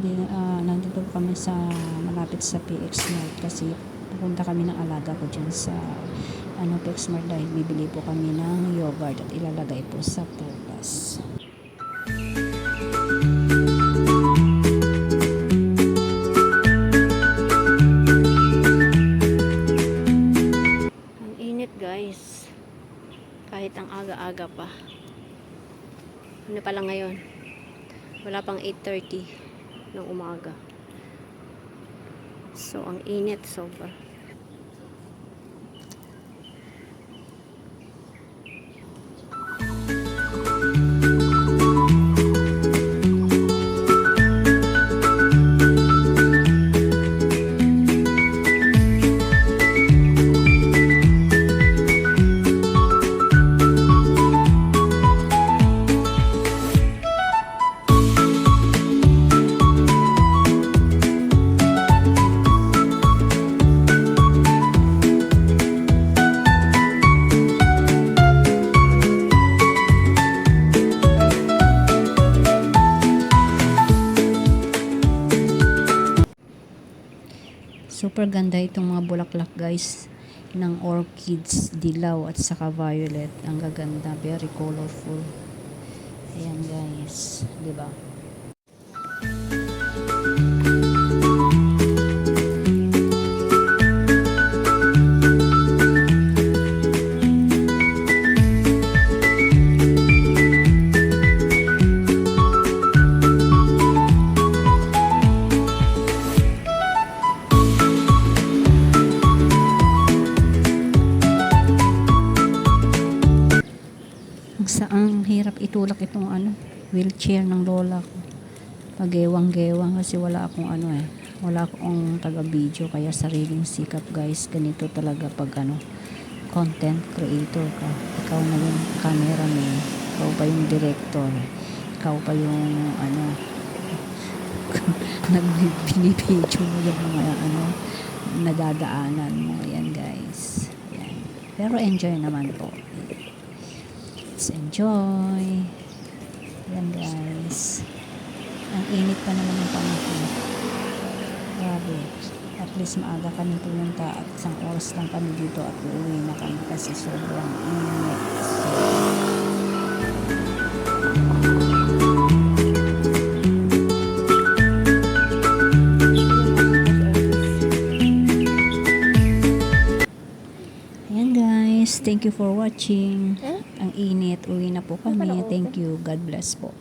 hindi, uh, nandito kami sa malapit sa PX Mart kasi pupunta kami ng alaga ko dyan sa ano, PX Mart dahil bibili po kami ng yogurt at ilalagay po sa purpose. Ang init guys. Kahit ang aga-aga pa. Ano pa lang ngayon? Wala pang 8.30 ng umaga. So, ang init sobra. Super ganda itong mga bulaklak guys ng orchids, dilaw at saka violet. Ang gaganda, very colorful. Ayan guys, 'di ba? Ang saang hirap itulak itong ano, wheelchair ng lola ko. Pagewang-gewang kasi wala akong ano eh. Wala akong taga-video kaya sariling sikap guys. Ganito talaga pag ano, content creator ka. Ikaw na yung cameraman. Ikaw pa yung director. Ikaw pa yung ano, nagbibinibidyo mo yung mga ano, nadadaanan mo. Yan guys. Yan. Pero enjoy naman po. Let's enjoy. Yan guys. Ang init pa naman ng panahon. Grabe. At least maaga kami pumunta at isang oras lang kami dito at uuwi na kami kasi sobrang init. So, guys, thank you for watching. Ang init, uwi na po kami. Thank you. God bless po.